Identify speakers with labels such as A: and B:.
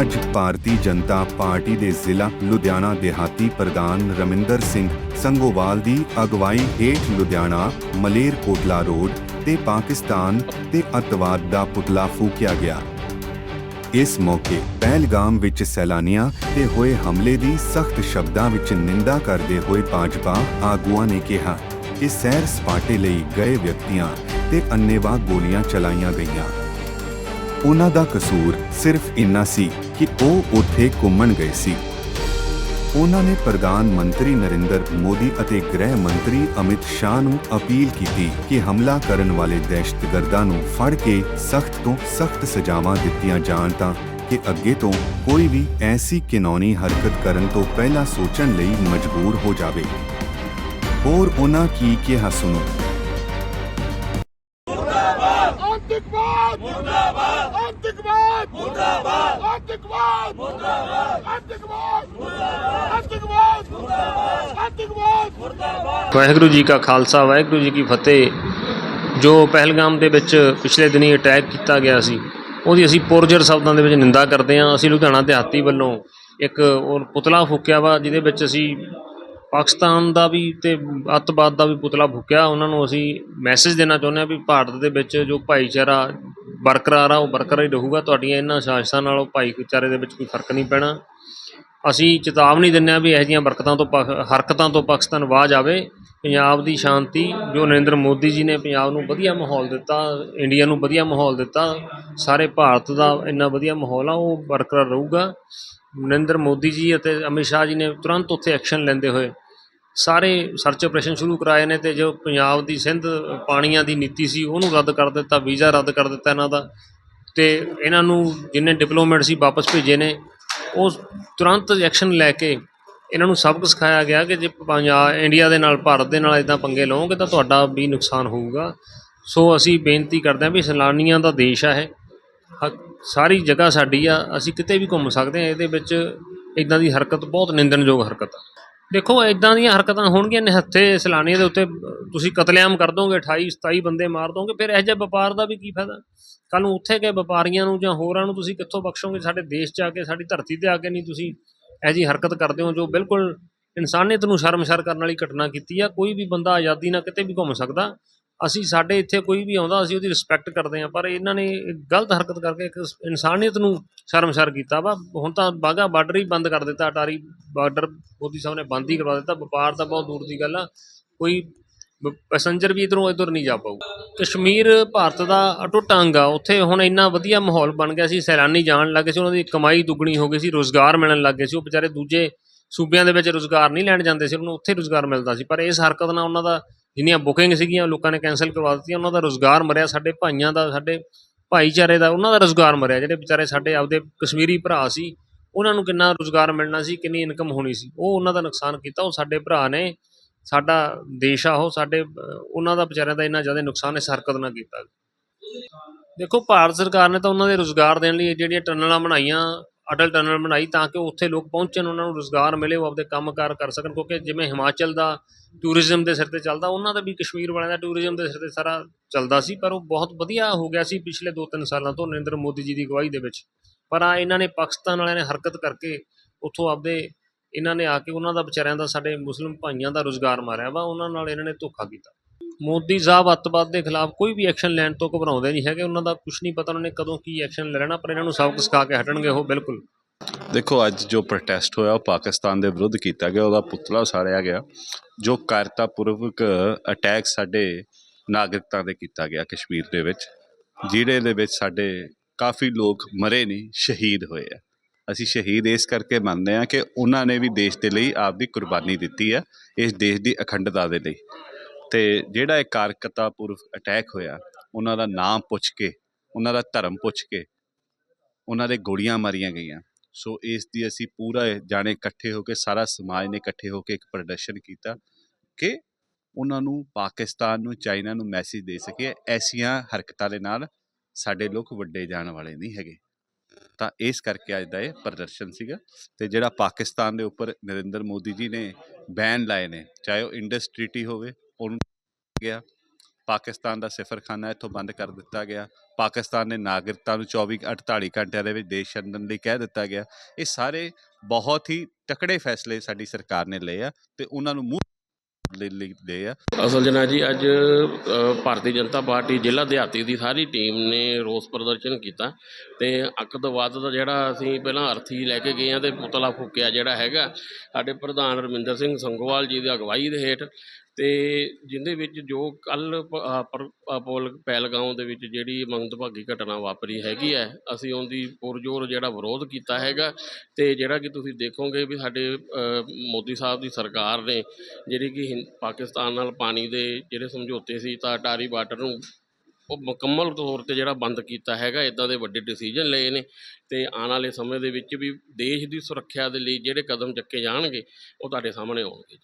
A: ਅੱਜ ਭਾਰਤੀ ਜਨਤਾ ਪਾਰਟੀ ਦੇ ਜ਼ਿਲ੍ਹਾ ਲੁਧਿਆਣਾ ਦਿਹਾਤੀ ਪ੍ਰਧਾਨ ਰਮਿੰਦਰ ਸਿੰਘ ਸੰਗੋਵਾਲ ਦੀ ਅਗਵਾਈ ਹੇਠ ਲੁਧਿਆਣਾ, ਮਲੇਰਕੋਟਲਾ ਰੋਡ ਤੇ ਪਾਕਿਸਤਾਨ ਤੇ ਅੱਤਵਾਦ ਦਾ ਪੁਤਲਾ ਫੂਕਿਆ ਗਿਆ। ਇਸ ਮੌਕੇ ਪਹਿਲਗਾਮ ਵਿੱਚ ਸੈਲਾਨੀਆਂ ਤੇ ਹੋਏ ਹਮਲੇ ਦੀ ਸਖਤ ਸ਼ਬਦਾਂ ਵਿੱਚ ਨਿੰਦਾ ਕਰਦੇ ਹੋਏ ਭਾਜਪਾ ਆਗੂਆਂ ਨੇ ਕਿਹਾ ਕਿ ਸੈਰ ਸਪਾਟੇ ਲਈ ਗਏ ਵਿਅਕਤੀਆਂ ਤੇ ਅੰਨੇਵਾਹ ਗੋਲੀਆਂ ਚਲਾਈਆਂ ਗਈਆਂ। ਉਹਨਾਂ ਦਾ ਕਸੂਰ ਸਿਰਫ ਇੰਨਾ ਸੀ ਕਿ ਉਹ ਉੱਥੇ ਘੁੰਮਣ ਗਏ ਸੀ। ਉਹਨਾਂ ਨੇ ਪ੍ਰਧਾਨ ਮੰਤਰੀ ਨਰਿੰਦਰ ਮੋਦੀ ਅਤੇ ਗ੍ਰਹਿ ਮੰਤਰੀ ਅਮਿਤ ਸ਼ਾਹ ਨੂੰ ਅਪੀਲ ਕੀਤੀ ਕਿ ਹਮਲਾ ਕਰਨ ਵਾਲੇ ਦਹਿਸ਼ਤਗਰਦਾਂ ਨੂੰ ਫੜ ਕੇ ਸਖਤ ਤੋਂ ਸਖਤ ਸਜ਼ਾਵਾਂ ਦਿੱਤੀਆਂ ਜਾਣ ਤਾਂ ਕਿ ਅੱਗੇ ਤੋਂ ਕੋਈ ਵੀ ਐਸੀ ਕਾਨੂੰਨੀ ਹਰਕਤ ਕਰਨ ਤੋਂ ਪਹਿਲਾਂ ਸੋਚਣ ਲਈ ਮਜਬੂਰ ਹੋ ਜਾਵੇ। ਹੋਰ ਉਹਨਾਂ ਕੀ ਕਿਹਾ ਸੁਣੋ?
B: ਆਤੰਕਵਾਦ ਮੁਰਦਾਬਾਦ! ਆਤੰਕਵਾਦ! ਮੁਰਦਾਬਾਦ! ਆਤੰਕਵਾਦ! ਮੁਰਦਾਬਾਦ! ਆਤੰਕਵਾਦ! ਮੁਰਦਾਬਾਦ! ਆਤੰਕਵਾਦ! ਮੁਰਦਾਬਾਦ! ਆਤੰਕਵਾਦ! ਮੁਰਦਾਬਾਦ!
C: ਵਾਹਿਗੁਰੂ ਜੀ ਕਾ ਖਾਲਸਾ ਵਾਹਿਗੁਰੂ ਜੀ ਕੀ ਫਤਿਹ। ਜੋ ਪਹਿਲਗਾਮ ਦੇ ਵਿੱਚ ਪਿਛਲੇ ਦਿਨੀ ਅਟੈਕ ਕੀਤਾ ਗਿਆ ਸੀ ਉਹਦੀ ਅਸੀਂ ਪੁਰਜਰ ਸ਼ਬਦਾਂ ਦੇ ਵਿੱਚ ਨਿੰਦਾ ਕਰਦੇ ਹਾਂ। ਅਸੀਂ ਲੁਧਿਆਣਾ ਦਿਹਾਤੀ ਵੱਲੋਂ ਇੱਕ ਉਹ ਪੁਤਲਾ ਫੂਕਿਆ ਵਾ ਜਿਹਦੇ ਵਿੱਚ ਅਸੀਂ ਪਾਕਿਸਤਾਨ ਦਾ ਵੀ ਤੇ ਅੱਤਵਾਦ ਦਾ ਵੀ ਪੁਤਲਾ ਫੂਕਿਆ ਉਹਨਾਂ ਨੂੰ ਅਸੀਂ ਮੈਸੇਜ ਦੇਣਾ ਚਾਹੁੰਦੇ ਹਾਂ ਵੀ ਭਾਰਤ ਦੇ ਵਿੱਚ ਜੋ ਭਾਈਚਾਰਾ ਬਰਕਰਾਰ ਆ, ਉਹ ਬਰਕਰਾਰ ਹੀ ਰਹੂਗਾ। ਤੁਹਾਡੀਆਂ ਇਹਨਾਂ ਸਾਜ਼ਿਸ਼ਾਂ ਨਾਲ ਉਹ ਭਾਈਚਾਰੇ ਦੇ ਵਿੱਚ ਕੋਈ ਫ਼ਰਕ ਨਹੀਂ ਪੈਣਾ। ਅਸੀਂ ਚੇਤਾਵਨੀ ਦਿੰਦੇ ਹਾਂ ਵੀ ਇਹੋ ਜਿਹੀਆਂ ਬਰਕਤਾਂ ਤੋਂ ਪਾਕ- ਹਰਕਤਾਂ ਤੋਂ ਪਾਕਿਸਤਾਨ ਬਾਜ ਆਵੇ ਪੰਜਾਬ ਦੀ ਸ਼ਾਂਤੀ, ਜੋ ਨਰਿੰਦਰ ਮੋਦੀ ਜੀ ਨੇ ਪੰਜਾਬ ਨੂੰ ਵਧੀਆ ਮਾਹੌਲ ਦਿੱਤਾ, ਇੰਡੀਆ ਨੂੰ ਵਧੀਆ ਮਾਹੌਲ ਦਿੱਤਾ, ਸਾਰੇ ਭਾਰਤ ਦਾ ਇੰਨਾ ਵਧੀਆ ਮਾਹੌਲ ਆ, ਉਹ ਬਰਕਰਾਰ ਰਹੂਗਾ। ਨਰਿੰਦਰ ਮੋਦੀ ਜੀ ਅਤੇ ਅਮਿਤ ਸ਼ਾਹ ਜੀ ਨੇ ਤੁਰੰਤ ਉੱਥੇ ਐਕਸ਼ਨ ਲੈਂਦੇ ਹੋਏ ਸਾਰੇ ਸਰਚ ਆਪਰੇਸ਼ਨ ਸ਼ੁਰੂ ਕਰਾਏ ਨੇ ਤੇ ਜੋ ਪੰਜਾਬ ਦੀ ਸਿੰਧ ਪਾਣੀਆਂ ਦੀ ਨੀਤੀ ਸੀ, ਉਹਨੂੰ ਰੱਦ ਕਰ ਦਿੱਤਾ, ਵੀਜ਼ਾ ਰੱਦ ਕਰ ਦਿੱਤਾ ਇਹਨਾਂ ਦਾ। ਤੇ ਇਹਨਾਂ ਨੂੰ ਜਿੰਨੇ ਡਿਪਲੋਮੈਟ ਸੀ ਵਾਪਸ ਭੇਜੇ ਨੇ ਉਹ ਤੁਰੰਤ ਐਕਸ਼ਨ ਲੈ ਕੇ ਇਹਨਾਂ ਨੂੰ ਸਬਕ ਸਿਖਾਇਆ ਗਿਆ ਕਿ ਜੇ ਪੰਜਾਬ ਇੰਡੀਆ ਦੇ ਨਾਲ, ਭਾਰਤ ਦੇ ਨਾਲ ਇਦਾਂ ਪੰਗੇ ਲਓਗੇ ਤਾਂ ਤੁਹਾਡਾ ਵੀ ਨੁਕਸਾਨ ਹੋਊਗਾ। ਸੋ ਅਸੀਂ ਬੇਨਤੀ ਕਰਦੇ ਹਾਂ ਵੀ ਸੈਲਾਨੀਆਂ ਦਾ ਦੇਸ਼ ਆ ਇਹ। ਹ- ਸਾਰੀ ਜਗ੍ਹਾ ਸਾਡੀ ਆ, ਅਸੀਂ ਕਿਤੇ ਵੀ ਘੁੰਮ ਸਕਦੇ ਹਾਂ, ਇਹਦੇ ਵਿੱਚ ਇਦਾਂ ਦੀ ਹਰਕਤ, ਬਹੁਤ ਨਿੰਦਣਯੋਗ ਹਰਕਤ ਆ। ਦੇਖੋ ਇਦਾਂ ਦੀਆਂ ਹਰਕਤਾਂ ਹੋਣਗੀਆਂ ਨਿਹੱਥੇ ਸੈਲਾਨੀਆਂ ਦੇ ਉੱਤੇ। ਤੁਸੀਂ ਕਤਲੇਆਮ ਕਰ ਦੋਗੇ 28 27 ਬੰਦੇ ਮਾਰ ਦੋਗੇ, ਫਿਰ ਇਹੋ ਜਿਹਾ ਵਪਾਰ ਦਾ ਵੀ ਕੀ ਫਾਇਦਾ? ਕੱਲ ਨੂੰ ਉੱਥੇ ਗਏ ਵਪਾਰੀਆਂ ਨੂੰ ਜਾਂ ਹੋਰਾਂ ਨੂੰ ਤੁਸੀਂ ਕਿੱਥੋਂ ਬਖਸ਼ੋਗੇ? ਸਾਡੇ ਦੇਸ਼ 'ਚ ਆ ਕੇ, ਸਾਡੀ ਧਰਤੀ ਤੇ ਆ ਕੇ ਨਹੀਂ ਤੁਸੀਂ ਇਹੋ ਜਿਹੀ ਹਰਕਤ ਕਰਦੇ ਹੋ ਜੋ ਬਿਲਕੁਲ ਇਨਸਾਨੀਅਤ ਨੂੰ ਸ਼ਰਮਸ਼ਾਰ ਕਰਨ ਵਾਲੀ ਘਟਨਾ ਕੀਤੀ ਆ। ਕੋਈ ਵੀ ਬੰਦਾ ਆਜ਼ਾਦੀ ਨਾਲ ਕਿਤੇ ਵੀ ਘੁੰਮ ਸਕਦਾ। ਅਸੀਂ ਸਾਡੇ ਇੱਥੇ ਕੋਈ ਵੀ ਆਉਂਦਾ, ਅਸੀਂ ਉਹਦੀ ਰਿਸਪੈਕਟ ਕਰਦੇ ਹਾਂ, ਪਰ ਇਹਨਾਂ ਨੇ ਗਲਤ ਹਰਕਤ ਕਰਕੇ ਇੱਕ ਇਨਸਾਨੀਅਤ ਨੂੰ ਸ਼ਰਮਸ਼ਾਰ ਕੀਤਾ ਵਾ। ਹੁਣ ਤਾਂ ਬਾਗਾ ਬਾਰਡਰ ਹੀ ਬੰਦ ਕਰ ਦਿੱਤਾ, ਅਟਾਰੀ ਬਾਰਡਰ ਮੋਦੀ ਸਾਹਿਬ ਨੇ ਬੰਦ ਹੀ ਕਰਵਾ ਦਿੱਤਾ। ਵਪਾਰ ਤਾਂ ਬਹੁਤ ਦੂਰ ਦੀ ਗੱਲ ਆ। ਕੋਈ ਪੈਸੇਂਜਰ ਵੀ ਇਧਰੋਂ ਇਧਰ ਨਹੀਂ ਜਾ ਪਾਊ। ਕਸ਼ਮੀਰ ਭਾਰਤ ਦਾ ਅਟੁੱਟ ਅੰਗ ਆ। ਉੱਥੇ ਹੁਣ ਇੰਨਾ ਵਧੀਆ ਮਾਹੌਲ ਬਣ ਗਿਆ ਸੀ, ਸੈਲਾਨੀ ਜਾਣ ਲੱਗੇ ਸੀ, ਉਹਨਾਂ ਦੀ ਕਮਾਈ ਦੁੱਗਣੀ ਹੋ ਗਈ ਸੀ, ਰੋਜ਼ਗਾਰ ਮਿਲਣ ਲੱਗ ਗਏ ਸੀ। ਉਹ ਵਿਚਾਰੇ ਦੂਜੇ ਸੂਬਿਆਂ ਦੇ ਵਿੱਚ ਰੋਜ਼ਗਾਰ ਨਹੀਂ ਲੈਣ ਜਾਂਦੇ ਸੀ, ਉਹਨਾਂ ਨੂੰ ਉੱਥੇ ਰੋਜ਼ਗਾਰ ਮਿਲਦਾ ਸੀ। ਪਰ ਇਸ ਹਰਕਤ ਨਾਲ ਉਹਨਾਂ ਦਾ ਜਿੰਨੀਆਂ ਬੁਕਿੰਗ ਸੀਗੀਆਂ, ਲੋਕਾਂ ਨੇ ਕੈਨਸਲ ਕਰਵਾ ਦਿੱਤੀਆਂ, ਉਹਨਾਂ ਦਾ ਰੋਜ਼ਗਾਰ ਮਰਿਆ, ਸਾਡੇ ਭਾਈਆਂ ਦਾ, ਸਾਡੇ ਭਾਈਚਾਰੇ ਦਾ, ਉਹਨਾਂ ਦਾ ਰੋਜ਼ਗਾਰ ਮਰਿਆ, ਜਿਹੜੇ ਵਿਚਾਰੇ ਸਾਡੇ ਆਪਦੇ ਕਸ਼ਮੀਰੀ ਭਰਾ ਸੀ, ਉਹਨਾਂ ਨੂੰ ਕਿੰਨਾ ਰੋਜ਼ਗਾਰ ਮਿਲਣਾ ਸੀ, ਕਿੰਨੀ ਇਨਕਮ ਹੋਣੀ ਸੀ, ਉਹ ਉਹਨਾਂ ਦਾ ਨੁਕਸਾਨ ਕੀਤਾ, ਉਹ ਸਾਡੇ ਭਰਾ ਨੇ, ਸਾਡਾ ਦੇਸ਼ ਆ ਉਹ, ਸਾਡੇ, ਉਹਨਾਂ ਦਾ ਵਿਚਾਰਿਆਂ ਦਾ ਇੰਨਾ ਜ਼ਿਆਦਾ ਨੁਕਸਾਨ ਇਸ ਹਰਕਤ ਨਾਲ ਕੀਤਾ। ਦੇਖੋ, ਭਾਰਤ ਸਰਕਾਰ ਨੇ ਤਾਂ ਉਹਨਾਂ ਦੇ ਰੋਜ਼ਗਾਰ ਦੇਣ ਲਈ ਜਿਹੜੀਆਂ ਟਨਲਾਂ ਬਣਾਈਆਂ ਅਟਲ ਟਨਲ ਬਣਾਈ ਤਾਂ ਕਿ ਉੱਥੇ ਲੋਕ ਪਹੁੰਚਣ, ਉਹਨਾਂ ਨੂੰ ਰੋਜ਼ਗਾਰ ਮਿਲੇ, ਉਹ ਆਪਦੇ ਕੰਮਕਾਰ ਕਰ ਸਕਣ, ਕਿਉਂਕਿ ਜਿਵੇਂ ਹਿਮਾਚਲ ਦਾ ਟੂਰਿਜ਼ਮ ਦੇ ਸਿਰ ਤੇ ਚੱਲਦਾ, ਉਹਨਾਂ ਦਾ ਵੀ ਕਸ਼ਮੀਰ ਵਾਲਿਆਂ ਦਾ ਟੂਰਿਜ਼ਮ ਦੇ ਸਿਰ ਤੇ ਸਾਰਾ ਚੱਲਦਾ ਸੀ, ਪਰ ਉਹ ਬਹੁਤ ਵਧੀਆ ਹੋ ਗਿਆ ਸੀ ਪਿਛਲੇ 2-3 ਸਾਲਾਂ ਤੋਂ ਨਰਿੰਦਰ ਮੋਦੀ ਜੀ ਦੀ ਅਗਵਾਈ ਦੇ ਵਿੱਚ। ਪਰ ਆ ਇਹਨਾਂ ਨੇ ਪਾਕਿਸਤਾਨ ਵਾਲਿਆਂ ਨੇ ਹਰਕਤ ਕਰਕੇ ਉੱਥੋਂ ਆਪਦੇ ਇਹਨਾਂ ਨੇ ਆ ਕੇ ਉਹਨਾਂ ਦਾ ਵਿਚਾਰਿਆਂ ਦਾ, ਸਾਡੇ ਮੁਸਲਿਮ ਭਾਈਆਂ ਦਾ ਰੋਜ਼ਗਾਰ ਮਾਰਿਆ ਵਾ, ਉਹਨਾਂ ਨਾਲ ਇਹਨਾਂ ਨੇ ਧੋਖਾ ਕੀਤਾ। ਮੋਦੀ ਸਾਹਿਬ ਅੱਤਵਾਦ ਦੇ ਖਿਲਾਫ ਕੋਈ ਵੀ ਐਕਸ਼ਨ ਲੈਣ ਤੋਂ ਘਬਰਾਉਂਦੇ ਨਹੀਂ ਹੈਗੇ। ਉਹਨਾਂ ਦਾ ਕੁਝ ਨਹੀਂ ਪਤਾ ਉਹਨਾਂ ਨੇ ਕਦੋਂ ਕੀ ਐਕਸ਼ਨ ਲੈਣਾ, ਪਰ ਇਹਨਾਂ ਨੂੰ ਸਬਕ ਸਿਖਾ ਕੇ ਹਟਣਗੇ ਉਹ, ਬਿਲਕੁਲ।
D: ਦੇਖੋ, ਅੱਜ ਜੋ ਪ੍ਰੋਟੈਸਟ ਹੋਇਆ, ਉਹ ਪਾਕਿਸਤਾਨ ਦੇ ਵਿਰੁੱਧ ਕੀਤਾ ਗਿਆ, ਉਹਦਾ ਪੁਤਲਾ ਉਸਾਰਿਆ ਗਿਆ, ਜੋ ਕਾਇਰਤਾਪੂਰਵਕ ਅਟੈਕ ਸਾਡੇ ਨਾਗਰਿਕਤਾ ਦੇ ਕੀਤਾ ਗਿਆ ਕਸ਼ਮੀਰ ਦੇ ਵਿੱਚ। ਜਿਹੜੇ ਦੇ ਵਿੱਚ ਸਾਡੇ ਕਾਫੀ ਲੋਕ ਮਰੇ ਨਹੀਂ, ਸ਼ਹੀਦ ਹੋਏ ਆ। ਅਸੀਂ ਸ਼ਹੀਦ ਇਸ ਕਰਕੇ ਮੰਨਦੇ ਆ ਕਿ ਉਹਨਾਂ ਨੇ ਵੀ ਦੇਸ਼ ਦੇ ਲਈ ਆਪਦੀ ਕੁਰਬਾਨੀ ਦਿੱਤੀ ਹੈ ਇਸ ਦੇਸ਼ ਦੀ ਅਖੰਡਤਾ ਦੇ ਲਈ। ਤੇ ਜਿਹੜਾ ਇਹ ਕਾਰਕਤਾ ਕਾਰਕਤਾਪੂਰਵਕ ਅਟੈਕ ਹੋਇਆ, ਉਹਨਾਂ ਦਾ ਨਾਮ ਪੁੱਛ ਕੇ, ਉਹਨਾਂ ਦਾ ਧਰਮ ਪੁੱਛ ਕੇ, ਉਹਨਾਂ ਦੇ ਗੋਲੀਆਂ ਮਾਰੀਆਂ ਗਈਆਂ। ਸੋ ਇਸ ਦੀ ਅਸੀਂ ਪੂਰਾ ਜਾਣੇ ਇਕੱਠੇ ਹੋ ਕੇ, ਸਾਰਾ ਸਮਾਜ ਨੇ ਇਕੱਠੇ ਹੋ ਕੇ ਇੱਕ ਪ੍ਰਦਰਸ਼ਨ ਕੀਤਾ ਕਿ ਉਹਨਾਂ ਨੂੰ ਪਾਕਿਸਤਾਨ ਨੂੰ, ਚਾਈਨਾ ਨੂੰ ਮੈਸੇਜ ਦੇ ਸਕੀਏ। ਐਸੀਆਂ ਹਰਕਤਾਂ ਦੇ ਨਾਲ ਸਾਡੇ ਲੋਕ ਵੱਡੇ ਜਾਣ ਵਾਲੇ ਨਹੀਂ ਹੈਗੇ। ਤਾਂ ਇਸ ਕਰਕੇ ਅੱਜ ਦਾ ਇਹ ਪ੍ਰਦਰਸ਼ਨ ਸੀਗਾ। ਤੇ ਜਿਹੜਾ ਪਾਕਿਸਤਾਨ ਦੇ ਉੱਪਰ ਨਰਿੰਦਰ ਮੋਦੀ ਜੀ ਨੇ ਬੈਨ ਲਾਏ ਨੇ, ਚਾਹੇ ਉਹ ਇੰਡਸ ਹੋਵੇ ਉਹਨੂੰ ਗਿਆ। ਪਾਕਿਸਤਾਨ ਦਾ ਸਿਫਰਖਾਨਾ ਇੱਥੋਂ ਬੰਦ ਕਰ ਦਿੱਤਾ ਗਿਆ। ਪਾਕਿਸਤਾਨ ਦੇ ਨਾਗਰਿਕਤਾ ਨੂੰ 24 48 ਘੰਟਿਆਂ ਦੇ ਵਿੱਚ ਦੇਸ਼ ਛੱਡਣ ਲਈ ਕਹਿ ਦਿੱਤਾ ਗਿਆ। ਇਹ ਸਾਰੇ ਬਹੁਤ ਹੀ ਤਕੜੇ ਫੈਸਲੇ ਸਾਡੀ ਸਰਕਾਰ ਨੇ ਲਏ ਆ ਤੇ ਉਹਨਾਂ ਨੂੰ ਮੂੰਹ ਲਈ ਦੇ ਆ।
E: ਅਸਲ ਜਨਾ ਜੀ, ਅੱਜ ਭਾਰਤੀ ਜਨਤਾ ਪਾਰਟੀ ਜ਼ਿਲ੍ਹਾ ਦਿਹਾਤੀ ਦੀ ਸਾਰੀ ਟੀਮ ਨੇ ਰੋਸ ਪ੍ਰਦਰਸ਼ਨ ਕੀਤਾ ਤੇ ਅੱਕਦਵਾਦ ਦਾ ਜਿਹੜਾ ਅਸੀਂ ਪਹਿਲਾਂ ਅਰਥੀ ਲੈ ਕੇ ਗਏ ਆ ਤੇ ਪੁਤਲਾ ਫੂਕਿਆ ਜਿਹੜਾ ਹੈਗਾ, ਸਾਡੇ ਪ੍ਰਧਾਨ ਰਮਿੰਦਰ ਸਿੰਘ ਸੰਗੋਵਾਲ ਜੀ ਦੀ ਅਗਵਾਈ ਦੇ ਹੇਠ ਅਤੇ ਜਿਹਦੇ ਵਿੱਚ ਜੋ ਕੱਲ੍ਹ ਪੋਲ ਪਹਿਲਗਾਉਂ ਦੇ ਵਿੱਚ ਜਿਹੜੀ ਮੰਦਭਾਗੀ ਘਟਨਾ ਵਾਪਰੀ ਹੈਗੀ ਹੈ, ਅਸੀਂ ਉਹਦੀ ਪੁਰਜੋਰ ਜਿਹੜਾ ਵਿਰੋਧ ਕੀਤਾ ਹੈਗਾ ਅਤੇ ਜਿਹੜਾ ਕਿ ਤੁਸੀਂ ਦੇਖੋਗੇ ਵੀ ਸਾਡੇ ਮੋਦੀ ਸਾਹਿਬ ਦੀ ਸਰਕਾਰ ਨੇ ਜਿਹੜੀ ਕਿ ਹਿੰ- ਪਾਕਿਸਤਾਨ ਨਾਲ ਪਾਣੀ ਦੇ ਜਿਹੜੇ ਸਮਝੌਤੇ ਸੀ ਤਾਂ ਅਟਾਰੀ ਵਾਟਰ ਨੂੰ ਉਹ ਮੁਕੰਮਲ ਤੌਰ ਤੇ ਜਿਹੜਾ ਬੰਦ ਕੀਤਾ ਹੈਗਾ ਇਦਾਂ ਦੇ ਵੱਡੇ ਡਿਸੀਜਨ ਲਏ ਨੇ ਅਤੇ ਆਉਣ ਵਾਲੇ ਸਮੇਂ ਦੇ ਵਿੱਚ ਵੀ ਦੇਸ਼ ਦੀ ਸੁਰੱਖਿਆ ਦੇ ਲਈ ਜਿਹੜੇ ਕਦਮ ਚੱਕੇ ਜਾਣਗੇ, ਉਹ ਤੁਹਾਡੇ ਸਾਹਮਣੇ ਆਉਣਗੇ